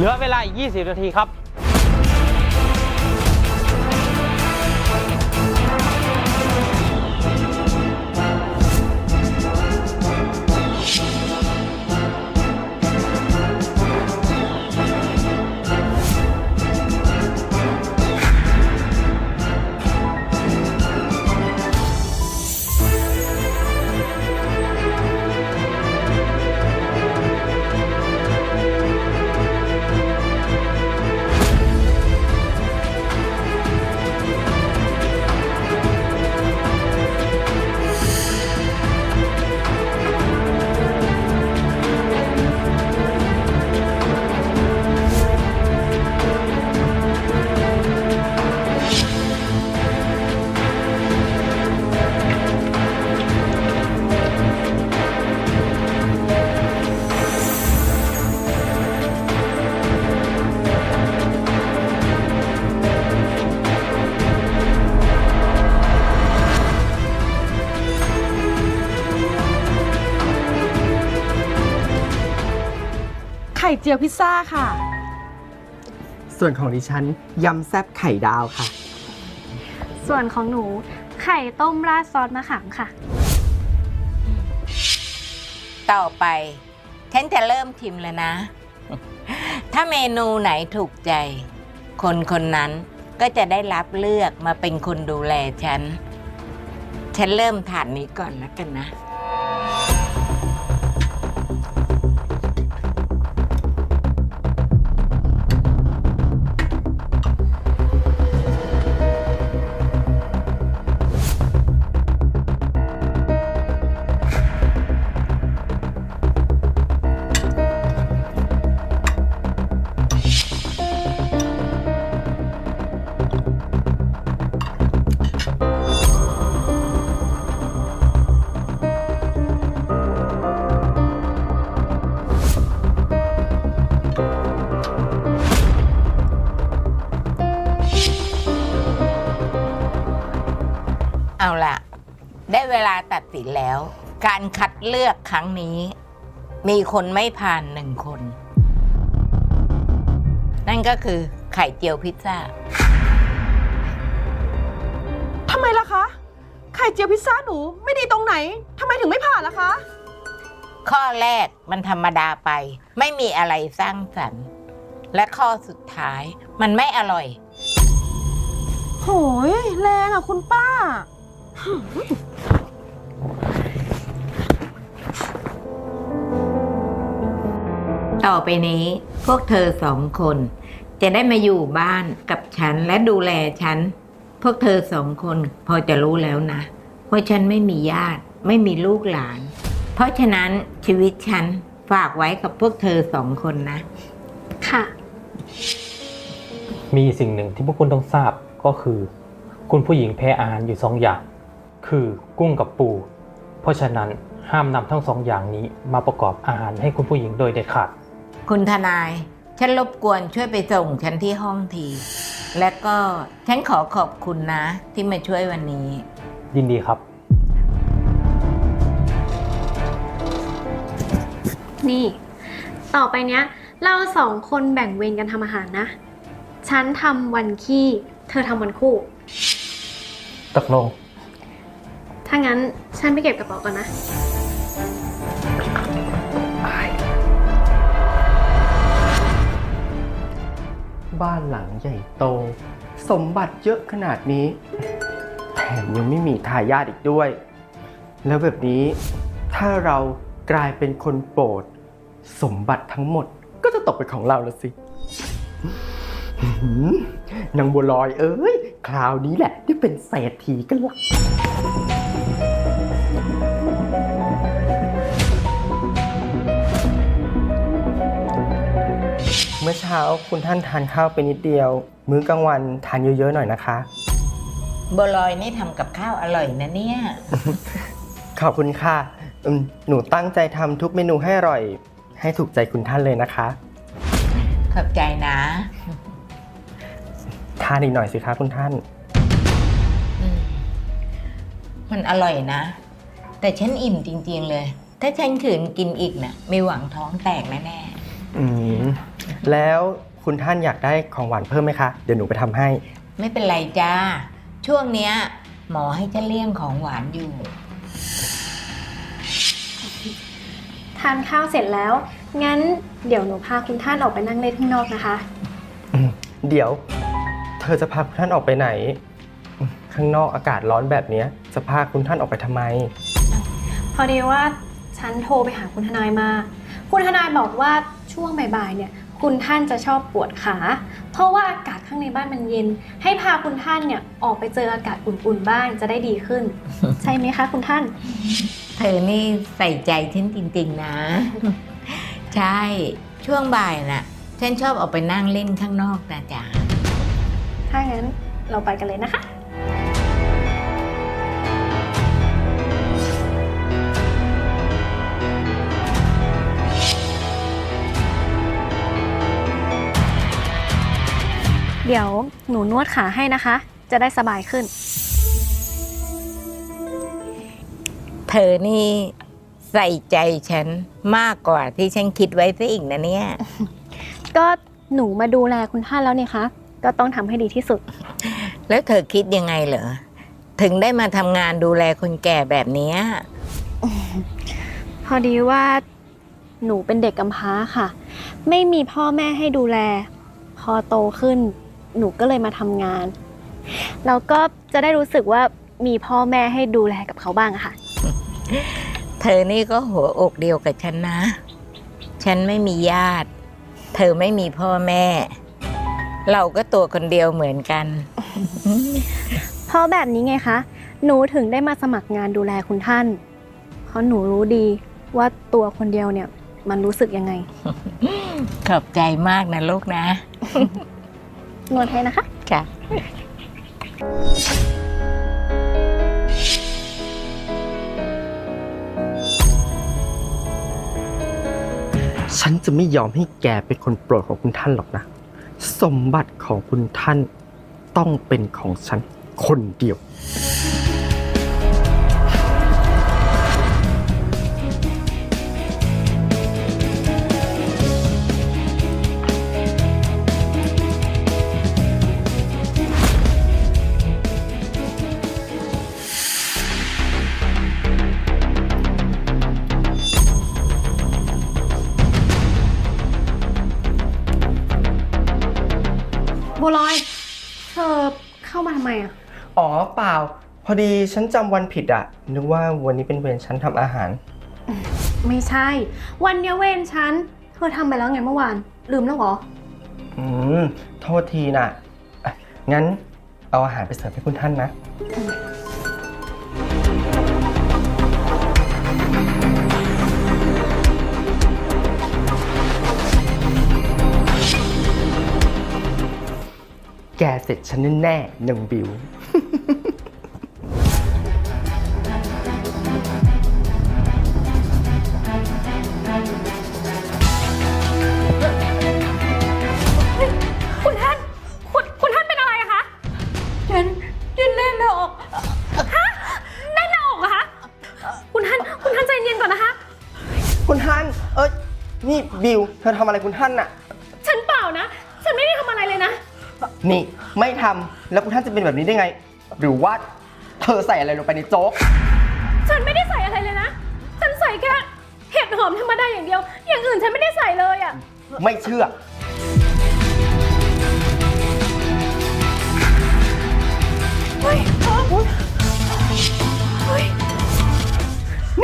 เหลือเวลาอีก 20 นาทีครับ ไข่เจียวพิซซ่าค่ะ ส่วนของดิฉันยำแซบไข่ดาวค่ะ ส่วนของหนู ไข่ต้มราดซอสมะขามค่ะ ต่อไป ฉันจะเริ่มชิมแล้วนะ ถ้าเมนูไหนถูกใจ คนคนนั้นก็จะได้รับเลือกมาเป็นคนดูแลฉัน ฉันเริ่มถาดนี้ก่อนแล้วกันนะ ตัดสินแล้ว การคัดเลือกครั้งนี้ มีคนไม่ผ่านหนึ่งคน นั่นก็คือไข่เจียวพิซซ่า ทำไมล่ะคะ ไข่เจียวพิซซ่าหนูไม่ดีตรงไหน ทำไมถึงไม่ผ่านล่ะคะ ข้อแรกมันธรรมดาไป ไม่มีอะไรสร้างสรรค์ และข้อสุดท้ายมันไม่อร่อย โหย แรงอะคุณป้า ต่อไปนี้พวกเธอสองคน จะได้มาอยู่บ้านกับฉันและดูแลฉัน พวกเธอสองคนพอจะรู้แล้วนะว่าฉันไม่มีญาติไม่มีลูกหลาน เพราะฉะนั้นชีวิตฉันฝากไว้กับพวกเธอสองคนนะ ค่ะ มีสิ่งหนึ่งที่พวกคุณต้องทราบก็คือ คุณผู้หญิงแพ้อาหารอยู่สองอย่าง คือกุ้งกับปู เพราะฉะนั้นห้ามนำทั้งสองอย่างนี้มาประกอบอาหารให้คุณผู้หญิงโดยเด็ดขาด คุณทนาย ฉันรบกวนช่วยไปส่งฉันที่ห้องที และก็ฉันขอขอบคุณนะ ที่มาช่วยวันนี้ ยินดีครับ นี่ ต่อไปเนี้ย เราสองคนแบ่งเวรกันทำอาหารนะ ฉันทำวันขี้ เธอทำวันคู่ ตกลง ถ้างั้นฉันไปเก็บกระเป๋าก่อนนะ บ้านหลังใหญ่โต สมบัติเยอะขนาดนี้ แถมยังไม่มีทายาทอีกด้วย แล้วแบบนี้ถ้าเรากลายเป็นคนโปรด สมบัติทั้งหมดก็จะตกเป็นของเราละสิหืมนางบัวลอยเอ้ย คราวนี้แหละที่เป็นเศรษฐีกันละ มื่อเช้าคุณท่านทานข้าวไปนิดเดียว มื้อกลางวันทานเยอะๆหน่อยนะคะ บัวลอยนี่ทำกับข้าวอร่อยนะเนี่ย ขอบคุณค่ะอืมหนูตั้งใจทำทุกเมนูให้อร่อย ให้ถูกใจคุณท่านเลยนะคะ ขอบใจนะ ทานอีกหน่อยสิคะคุณท่านอืมมันอร่อยนะ แต่ฉันอิ่มจริงๆเลย ถ้าฉันขืนกินอีกนะ่ะมีหวังท้องแตกแน่อืม แล้วคุณท่านอยากได้ของหวานเพิ่มไหมคะ เดี๋ยวหนูไปทำให้ ไม่เป็นไรจ้า ช่วงเนี้ย หมอให้จะเลี่ยงของหวานอยู่ ทานข้าวเสร็จแล้ว งั้นเดี๋ยวหนูพาคุณท่านออกไปนั่งเล่นข้างนอกนะคะ อืมเดี๋ยว เธอจะพาคุณท่านออกไปไหนอืมข้างนอกอากาศร้อนแบบเนี้ยจะพาคุณท่านออกไปทำไม พอดีว่าฉันโทรไปหาคุณทนายมา คุณทนายบอกว่าช่วงบ่ายๆเนี่ย คุณท่านจะชอบปวดขา เพราะว่าอากาศข้างในบ้านมันเย็น ให้พาคุณท่านเนี่ยออกไปเจออากาศอุ่นๆบ้างจะได้ดีขึ้น ใช่ไหมคะคุณท่าน เธอนี่ใส่ใจฉันจริงๆนะ ใช่ช่วงบ่ายน่ะ ฉันชอบออกไปนั่งเล่นข้างนอกนะจ๊ะถ้างั้นเราไปกันเลยนะคะ เดี๋ยวหนูนวดขาให้นะคะ จะได้สบายขึ้น เธอนี่ใส่ใจฉันมากกว่าที่ฉันคิดไว้ซะอีกนะเนี่ย ก็หนูมาดูแลคุณท่านแล้วเนี่ยคะ ก็ต้องทำให้ดีที่สุด แล้วเธอคิดยังไงเหรอ ถึงได้มาทำงานดูแลคนแก่แบบเนี้ยพอดีว่าหนูเป็นเด็กกำพร้าค่ะ ไม่มีพ่อแม่ให้ดูแล พอโตขึ้น หนูก็เลยมาทำงาน แล้วก็จะได้รู้สึกว่ามีพ่อแม่ให้ดูแลกับเขาบ้างอะค่ะ เธอนี่ก็หัวอกเดียวกับฉันนะ ฉันไม่มีญาติ เธอไม่มีพ่อแม่ เราก็ตัวคนเดียวเหมือนกัน เพราะแบบนี้ไงคะ หนูถึงได้มาสมัครงานดูแลคุณท่าน เพราะหนูรู้ดีว่าตัวคนเดียวเนี่ยมันรู้สึกยังไง ขอบใจมากนะลูกนะ นวดให้นะคะจ้ะฉันจะไม่ยอมให้แกเป็นคนโปรดของคุณท่านหรอกนะ สมบัติของคุณท่านต้องเป็นของฉันคนเดียว อดีฉันจำวันผิดอะนึกว่าวันนี้เป็นเวรฉันทำอาหาร ไม่ใช่ วันเนี้ยเวนฉัน เธอทำไปแล้วไงเมื่อวาน ลืมแล้วเหรอ อืม โทษทีนะอะงั้นเอาอาหารไปเสิร์ฟให้คุณท่านนะ แกเสร็จฉันแน่ๆนางบิว อทำอะไรคุณท่านน่ะ ฉันเปล่านะ ฉันไม่ได้ทำอะไรเลยนะ นี่ไม่ทำแล้วคุณท่านจะเป็นแบบนี้ได้ไง หรือว่าเธอใส่อะไรลงไปในโจ๊ก ฉันไม่ได้ใส่อะไรเลยนะ ฉันใส่แค่เห็ดหอมธรรมดาอย่างเดียว อย่างอื่นฉันไม่ได้ใส่เลยอะไม่เชื่อ เฮ้ยเฮ้ยเฮ้ย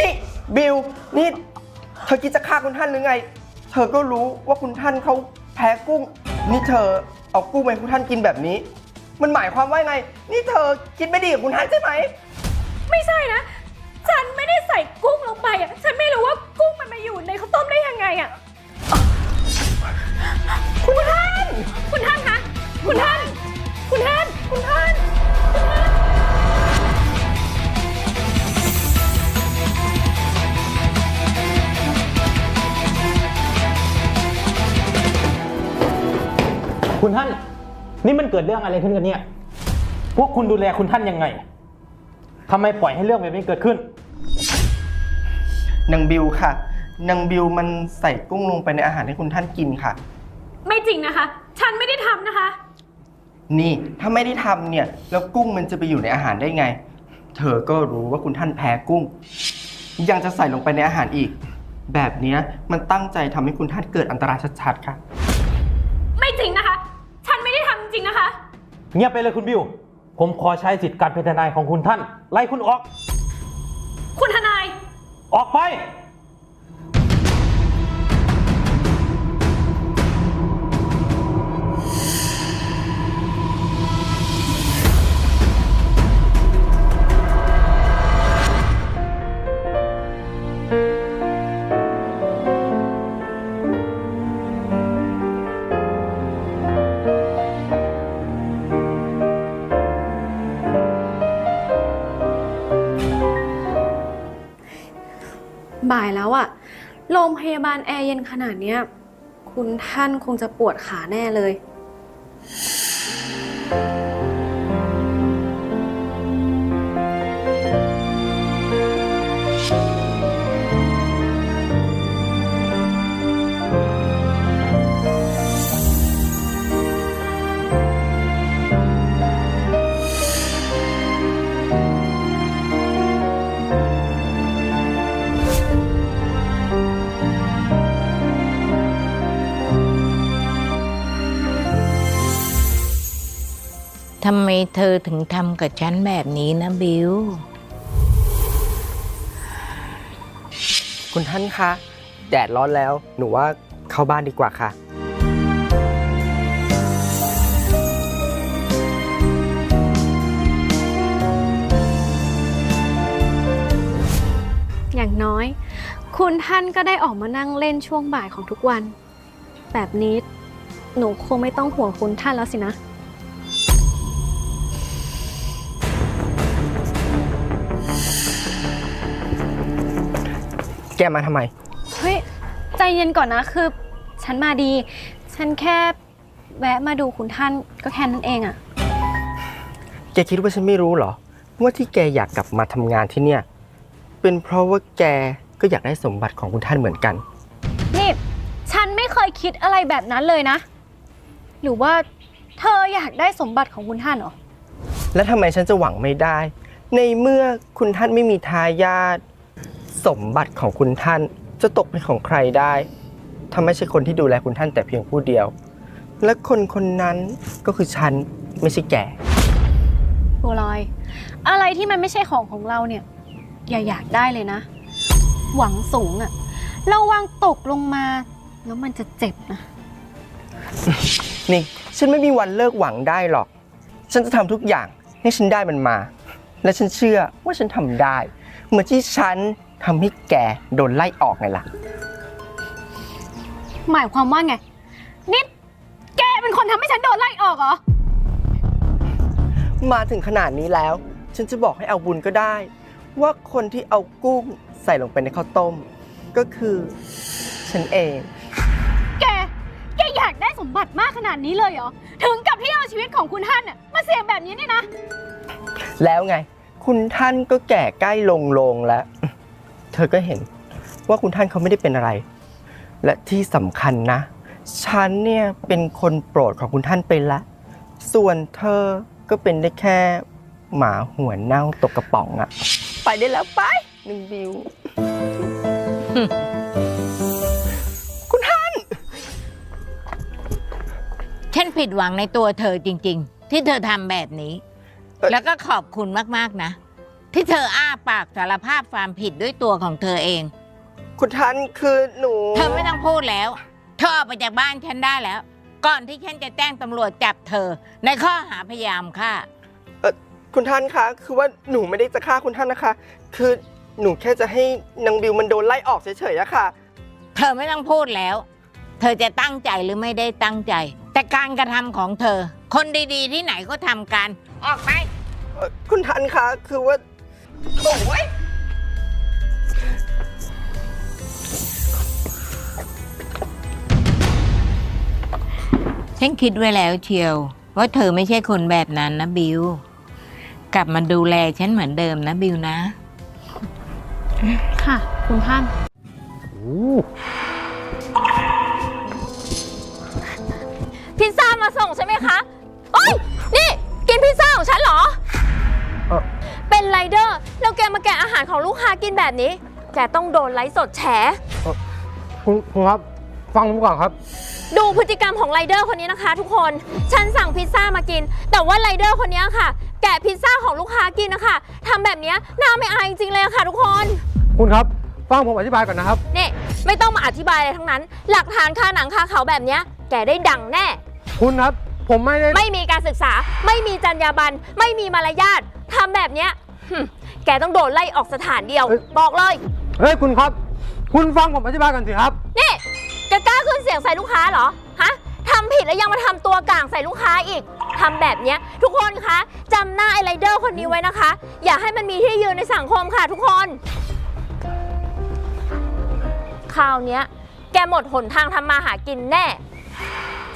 นี่บิวนี่เธอคิดจะฆ่าคุณท่านหรือไงเธอก็รู้ว่าคุณท่านเขาแพ้กุ้ง นี่เธอเอากุ้งไปให้คุณท่านกินแบบนี้ มันหมายความว่าไง นี่เธอคิดไม่ดีกับคุณท่านใช่ไหม ไม่ใช่นะ ฉันไม่ได้ใส่กุ้งลงไปอะ ฉันไม่รู้ว่ากุ้งมันมาอยู่ในข้าวต้มได้ยังไงอะ คุณท่าน คุณท่านคะ คุณท่าน คุณท่าน คุณท่าน คุณท่าน นี่มันเกิดเรื่องอะไรขึ้นกันเนี่ย พวกคุณดูแลคุณท่านยังไงทำไมปล่อยให้เรื่องแบบนี้เกิดขึ้น นางบิวค่ะ นางบิวมันใส่กุ้งลงไปในอาหารให้คุณท่านกินค่ะจริงนะคะ ฉันไม่ได้ทำนะคะ นี่ถ้าไม่ได้ทำเนี่ย แล้วกุ้งมันจะไปอยู่ในอาหารได้ไง เธอก็รู้ว่าคุณท่านแพ้กุ้ง ยังจะใส่ลงไปในอาหารอีก แบบเนี้ยมันตั้งใจทำให้คุณท่านเกิดอันตรายชัดๆค่ะ ไม่จริงนะคะ ฉันไม่ได้ทำจริงนะคะ เงียบไปเลยคุณบิว ผมขอใช้สิทธิ์การเป็นทนายของคุณท่าน ไล่คุณออก คุณทนาย ออกไป บ่ายแล้วอะโรงพยาบาลแอร์เย็นขนาดเนี้ย คุณท่านคงจะปวดขาแน่เลย ทำไมเธอถึงทำกับฉันแบบนี้นะบิว คุณท่านคะ แดดร้อนแล้ว หนูว่าเข้าบ้านดีกว่าค่ะ อย่างน้อย คุณท่านก็ได้ออกมานั่งเล่นช่วงบ่ายของทุกวัน แบบนี้หนูคงไม่ต้องห่วงคุณท่านแล้วสินะ แกมาทำไม เฮ้ย ใจเย็นก่อนนะ คือ ฉันมาดี ฉันแค่แวะมาดูคุณท่านก็แค่นั้นเองอะแกคิดว่าฉันไม่รู้เหรอ ว่าที่แกอยากกลับมาทำงานที่เนี่ย เป็นเพราะว่าแกก็อยากได้สมบัติของคุณท่านเหมือนกัน นี่ ฉันไม่เคยคิดอะไรแบบนั้นเลยนะ หรือว่าเธออยากได้สมบัติของคุณท่านเหรอ แล้วทำไมฉันจะหวังไม่ได้ ในเมื่อคุณท่านไม่มีทายาท สมบัติของคุณท่านจะตกเป็นของใครได้ ถ้าไม่ใช่คนที่ดูแลคุณท่านแต่เพียงผู้เดียว และคนคนนั้นก็คือฉันไม่ใช่แกบัวลอย อะไรที่มันไม่ใช่ของของเราเนี่ย อย่าอยากได้เลยนะ หวังสูงอะระวังตกลงมา แล้วมันจะเจ็บนะ นี่ ฉันไม่มีวันเลิกหวังได้หรอก ฉันจะทำทุกอย่างให้ฉันได้มันมา และฉันเชื่อว่าฉันทำได้ เหมือนที่ฉัน ทำให้แกโดนไล่ออกไงล่ะ หมายความว่าไง นิด แกเป็นคนทำให้ฉันโดนไล่ออกเหรอ มาถึงขนาดนี้แล้ว ฉันจะบอกให้เอาบุญก็ได้ ว่าคนที่เอากุ้งใส่ลงไปในข้าวต้ม ก็คือ ฉันเอง แก แกอยากได้สมบัติมากขนาดนี้เลยเหรอ ถึงกับที่เอาชีวิตของคุณท่านน่ะมาเสี่ยงแบบนี้เนี่ยนะ แล้วไง คุณท่านก็แก่ใกล้ลงลงแล้ว เธอก็เห็นว่าคุณท่านเขาไม่ได้เป็นอะไร และที่สำคัญนะ ฉันเนี่ยเป็นคนโปรดของคุณท่านไปละ ส่วนเธอก็เป็นได้แค่หมาหัวเน่าตกกระป๋องอะไปได้แล้วไปหนึ่งบิว คุณท่าน ฉันผิดหวังในตัวเธอจริง ๆ ที่เธอทำแบบนี้เอ่อแล้วก็ขอบคุณมาก ๆ นะ ที่เธออ้าปากสารภาพความผิดด้วยตัวของเธอเอง คุณท่านคือหนู เธอไม่ต้องพูดแล้ว เธอออกไปจากบ้านฉันได้แล้ว ก่อนที่ฉันจะแจ้งตำรวจจับเธอ ในข้อหาพยายามฆ่า คุณท่านคะ คือว่าหนูไม่ได้จะฆ่าคุณท่านนะคะ คือหนูแค่จะให้นางบิวมันโดนไล่ออกเฉยๆอะค่ะ เธอไม่ต้องพูดแล้ว เธอจะตั้งใจหรือไม่ได้ตั้งใจ แต่การกระทำของเธอ คนดีๆ ที่ไหนก็ทำกัน ออกไป เอ่อคุณท่านคะคือว่า โอ้ยฉันคิดไว้แล้วเชียว ว่าเธอไม่ใช่คนแบบนั้นนะบิว กลับมาดูแลฉันเหมือนเดิมนะบิวนะ ค่ะ คุณท่าน พิซซ่ามาส่งใช่ไหมคะโอ้ยนี่ กินพิซซ่าของฉันเหรอ เอเป็นไรเดอร์ ของลูกค้ากินแบบนี้ แกต้องโดนไลฟ์สดแฉ คุณคุณครับ ฟังผมก่อนครับ ดูพฤติกรรมของไรเดอร์คนนี้นะคะ ทุกคน ฉันสั่งพิซซ่ามากิน แต่ว่าไรเดอร์คนนี้ค่ะ แกะพิซซ่าของลูกค้ากินนะคะทำแบบนี้น่าไม่อายจริงๆเลยค่ะ ทุกคน คุณครับ ฟังผมอธิบายก่อนนะครับ นี่ไม่ต้องมาอธิบายอะไรทั้งนั้น หลักฐานคาหนังคาเขาแบบเนี้ยแกได้ดังแน่ คุณครับ ผมไม่ได้ ไม่มีการศึกษา ไม่มีจรรยาบรรณไม่มีมารยาททำแบบเนี้ยหึ แกต้องโดนไล่ออกสถานเดียว บอกเลย เฮ้ยคุณครับ คุณฟังผมอธิบายก่อนสิครับ นี่แกกล้าขึ้นเสียงใส่ลูกค้าเหรอ ฮะทำผิดแล้วยังมาทำตัวกลางใส่ลูกค้าอีกทำแบบเนี้ย ทุกคนคะจำหน้าไอไรเดอร์คนนี้ไว้นะคะ อย่าให้มันมีที่ยืนในสังคมค่ะทุกคน คราวเนี้ย แกหมดหนทางทำมาหากินแน่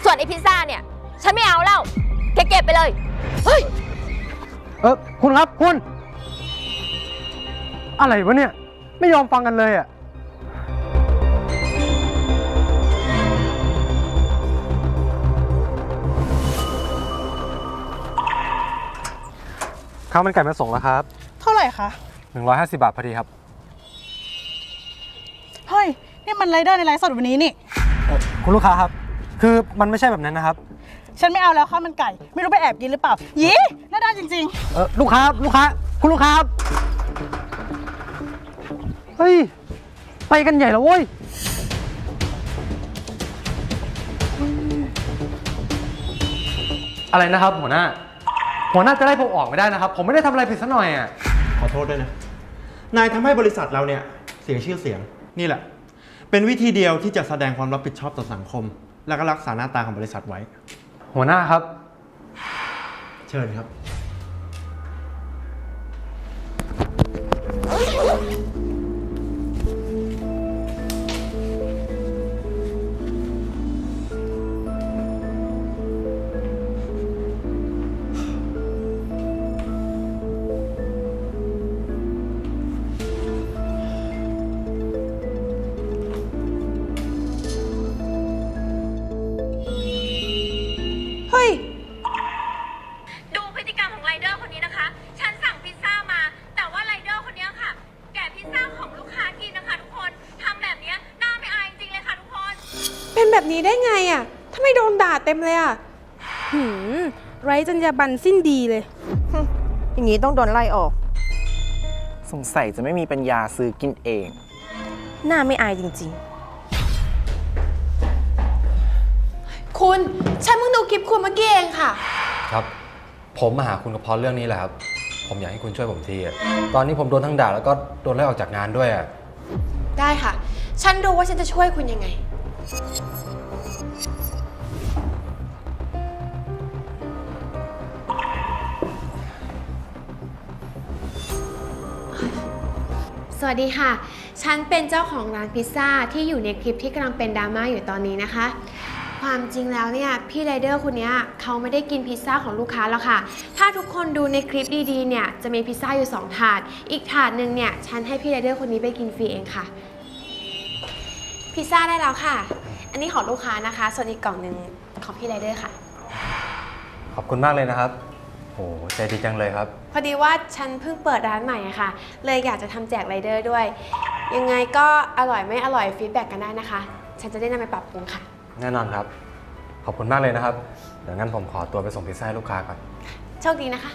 ส่วนไอพิซซ่าเนี่ย ฉันไม่เอาแล้ว แกเก็บไปเลย เฮ้ย เออคุณครับคุณ อะไรวะเนี่ย ไม่ยอมฟังกันเลยอะ ข้าวมันไก่มาส่งแล้วครับ เท่าไหร่คะ 150 บาทพอดีครับ เฮ้ย นี่มันไรเดอร์ในไลฟ์สดวันนี้นี่ คุณลูกค้าครับ คือมันไม่ใช่แบบนั้นนะครับ ฉันไม่เอาแล้วข้าวมันไก่ ไม่รู้ไปแอบกินหรือเปล่า ยีน่าด้านจริงเออลูกค้าลูกค้า คุณลูกค้าครับ เฮ้ย ไปกันใหญ่แล้วเว้ย อะไรนะครับหัวหน้า หัวหน้าจะไล่ผมออกไม่ได้นะครับ ผมไม่ได้ทำอะไรผิดสักหน่อยอะ ขอโทษด้วยนะ นายทำให้บริษัทเราเนี่ยเสียชื่อเสียง นี่แหละ เป็นวิธีเดียวที่จะแสดงความรับผิดชอบต่อสังคม และก็รักษาหน้าตาของบริษัทไว้ หัวหน้าครับ เชิญครับ ต็มเลยอะ่ะหืมไร้จรรยาบรรณสิ้นดีเลย อย่างนี้ต้องโดนไล่ออก สงสัยจะไม่มีปัญญาซื้อกินเอง หน้าไม่อายจริงคุณ ฉันเพิ่งดูคลิปคุณเมื่อกี้เองค่ะ ครับ ผมมาหาคุณก็เพราะเรื่องนี้แหละครับ ผมอยากให้คุณช่วยผมทีอะตอนนี้ผมโดนทั้งด่าแล้วก็โดนไล่ออกจากงานด้วยอะได้ค่ะ ฉันรู้ว่าฉันจะช่วยคุณยังไง สวัสดีค่ะ ฉันเป็นเจ้าของร้านพิซซ่าที่อยู่ในคลิปที่กำลังเป็นดราม่าอยู่ตอนนี้นะคะ ความจริงแล้วเนี่ยพี่ไรเดอร์คนนี้เขาไม่ได้กินพิซซ่าของลูกค้าแล้วค่ะ ถ้าทุกคนดูในคลิปดีๆเนี่ยจะมีพิซซ่าอยู่ 2 ถาด อีกถาดหนึ่งเนี่ยฉันให้พี่ไรเดอร์คนนี้ไปกินฟรีเองค่ะ พิซซ่าได้แล้วค่ะ อันนี้ของลูกค้านะคะ ส่วนอีกกล่องหนึ่งของพี่ไรเดอร์ค่ะ ขอบคุณมากเลยนะครับ ใจดีจังเลยครับ พอดีว่าฉันเพิ่งเปิดร้านใหม่อะค่ะ เลยอยากจะทำแจกไรเดอร์ด้วย ยังไงก็อร่อยไม่อร่อยฟีดแบ็กกันได้นะคะ ฉันจะได้นำไปปรับปรุงค่ะ แน่นอนครับ ขอบคุณมากเลยนะครับ เดี๋ยวงั้นผมขอตัวไปส่งพิซซ่าให้ลูกค้าก่อน โชคดีนะคะ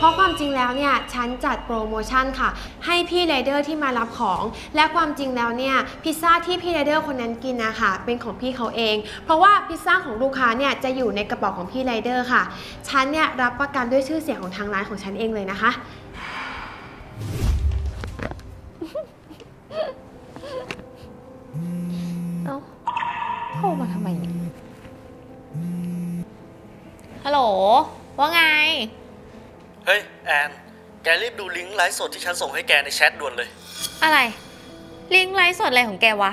เพราะความจริงแล้วเนี่ยฉันจัดโปรโมชั่นค่ะ ให้พี่ไรเดอร์ที่มารับของ และความจริงแล้วเนี่ยพิซซ่าที่พี่ไรเดอร์คนนั้นกินนะคะเป็นของพี่เขาเอง เพราะว่าพิซซ่าของลูกค้าเนี่ยจะอยู่ในกระเป๋าของพี่ไรเดอร์ค่ะฉันเนี่ยรับประกันด้วยชื่อเสียงของทางร้านของฉันเองเลยนะคะ เอ้าโทรมาทำไมเนี่ยฮัลโหล ว่าไงเฮ้ย แอน แกรีบดูลิงก์ไลฟ์สดที่ฉันส่งให้แกในแชทด่วนเลย อะไร ลิงก์ไลฟ์สดอะไรของแกวะ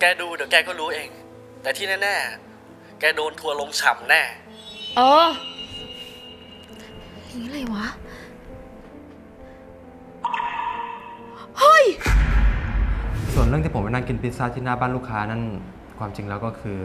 แกดูเดี๋ยวแกก็รู้เอง แต่ที่แน่ๆ แกโดนทัวร์ลงฉ่ำแน่เออลิงก์อะไรวะส่วนเรื่องที่ผมไปนั่งกินพิซซ่าที่หน้าบ้านลูกค้านั่นความจริงแล้วก็คือ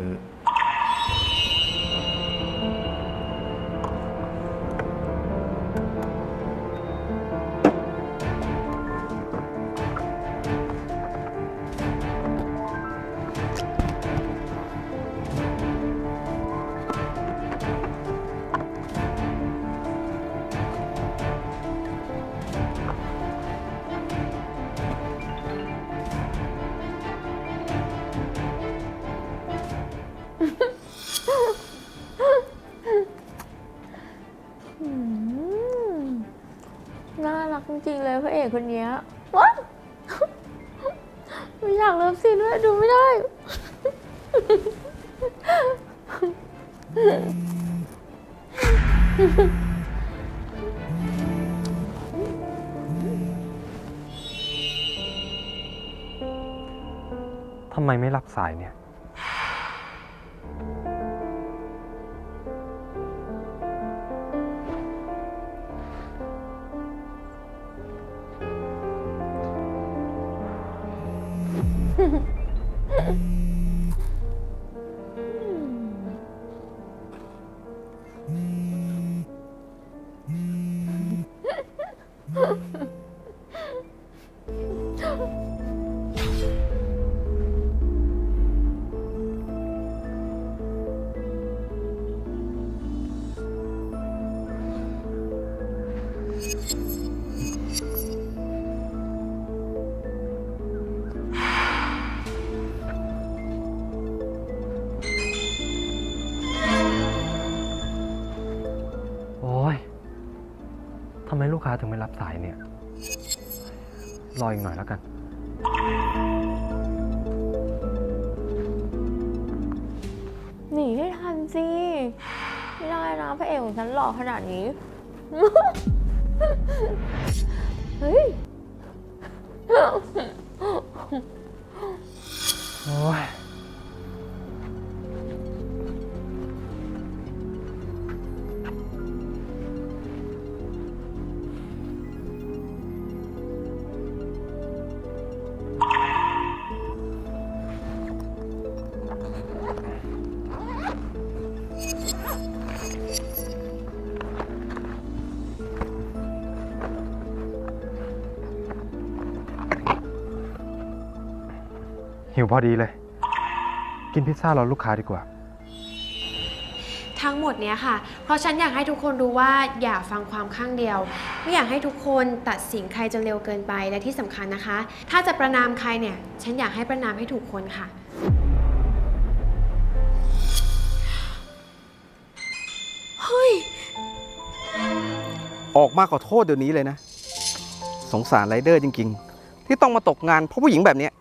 พระเอกคนนี้ว้าไม่อยากเลิฟซีนด้วยดูไม่ได้ ทำไมไม่รับสายเนี่ย Mm-hmm. สิ ไม่ได้นะพระเอกของฉันหล่อขนาดนี้ เฮ้ย โอ้ย พอดีเลย กินพิซซ่ารอลูกค้าดีกว่า ทั้งหมดเนี้ยค่ะ เพราะฉันอยากให้ทุกคนรู้ว่าอย่าฟังความข้างเดียว ไม่อยากให้ทุกคนตัดสินใครจนเร็วเกินไปและที่สำคัญนะคะ ถ้าจะประนามใครเนี่ย ฉันอยากให้ประนามให้ถูกคนค่ะ เฮ้ย ออกมาขอโทษเดี๋ยวนี้เลยนะ สงสารไรเดอร์จริง ๆ ที่ต้องมาตกงานเพราะผู้หญิงแบบเนี้ย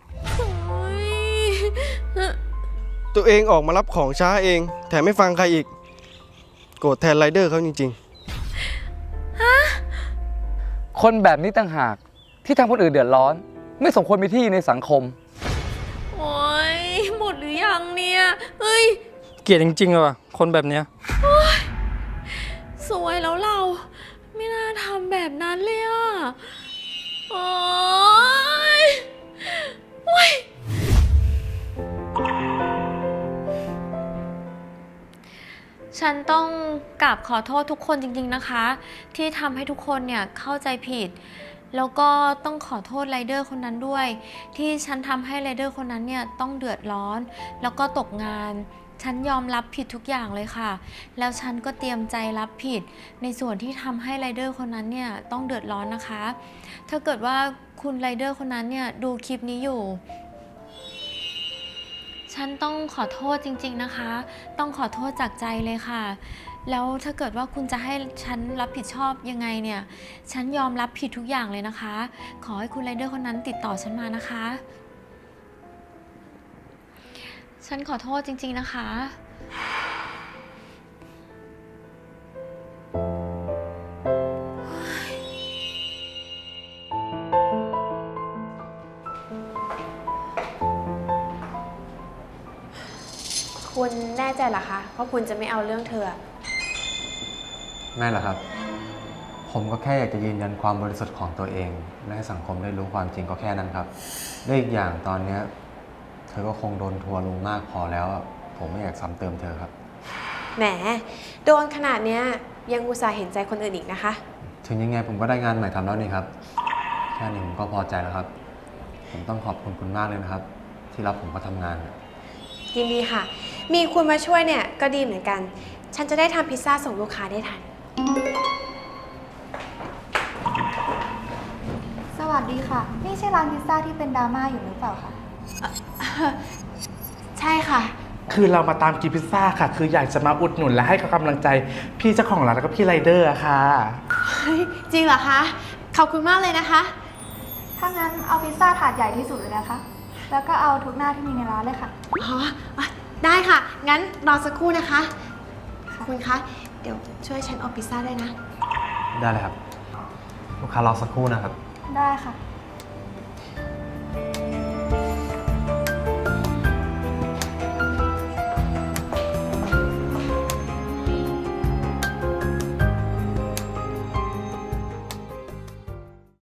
ตัวเองออกมารับของช้าเอง แถมไม่ฟังใครอีก โกรธแทนไรเดอร์เขาจริงคนแบบนี้ต่างหากที่ทำคนอื่นเดือดร้อน ไม่สมควรมีที่ในสังคม โอ้ยหมดหรือยังเนี่ยเฮ้ย เกลียดจริงๆเลยว่ะคนแบบเนี้ยสวยแล้วเรา ไม่น่าทำแบบนั้นเลยอะโอ้ย ราบขอโทษทุกคนจริง ๆนะคะ ที่ทำให้ทุกคนเนี่ยเข้าใจผิด แล้วก็ต้องขอโทษไรเดอร์คนนั้นด้วย ที่ฉันทำให้ไรเดอร์คนนั้นเนี่ยต้องเดือดร้อน แล้วก็ตกงาน ฉันยอมรับผิดทุกอย่างเลยค่ะ แล้วฉันก็เตรียมใจรับผิด ในส่วนที่ทำให้ไรเดอร์คนนั้นเนี่ยต้องเดือดร้อนนะคะ ถ้าเกิดว่าคุณไรเดอร์คนนั้นเนี่ยดูคลิปนี้อยู่ฉันต้องขอโทษจริงๆนะคะ ต้องขอโทษจากใจเลยค่ะ แล้วถ้าเกิดว่าคุณจะให้ฉันรับผิดชอบยังไงเนี่ย ฉันยอมรับผิดทุกอย่างเลยนะคะ ขอให้คุณไรเดอร์คนนั้นติดต่อฉันมานะคะ ฉันขอโทษจริง ๆนะคะ คุณแน่ใจเหรอคะว่าคุณจะไม่เอาเรื่องเธอ ไม่หรอกครับ ผมก็แค่อยากจะยืนยันความบริสุทธิ์ของตัวเอง และให้สังคมได้รู้ความจริงก็แค่นั้นครับและอีกอย่างตอนเนี้ยเธอก็คงโดนทัวร์ลงมากพอแล้วอะผมไม่อยากซ้ำเติมเธอครับ แหม โดนขนาดเนี้ยยังอุตส่าห์เห็นใจคนอื่นอีกนะคะ ถึงยังไงผมก็ได้งานใหม่ทำแล้วนี่ครับ แค่นี้ผมก็พอใจแล้วครับ ผมต้องขอบคุณคุณมากเลยนะครับ ที่รับผมมาทำงานยินดีค่ะ มีคุณมาช่วยเนี่ยก็ดีเหมือนกัน ฉันจะได้ทำพิซซ่าส่งลูกค้าได้ทัน สวัสดีค่ะ นี่ใช่ร้านพิซซ่าที่เป็นดราม่าอยู่หรือเปล่าคะ ใช่ค่ะ คือเรามาตามกินพิซซ่าค่ะ คืออยากจะมาอุดหนุนและให้กำลังใจ พี่เจ้าของร้านแล้วก็พี่ไรเดอร์อะค่ะเฮ้ยจริงเหรอคะ ขอบคุณมากเลยนะคะ ถ้างั้นเอาพิซซ่าถาดใหญ่ที่สุดเลยนะคะ แล้วก็เอาทุกหน้าที่มีในร้านเลยค่ะ อ๋ออะได้ค่ะ งั้นรอสักครู่นะคะขอบคุณคะ เดี๋ยวช่วยฉันเอาพิซซ่าด้วยนะ ได้เลยครับ ลูกค้ารอสักครู่นะครับ ได้ค่ะ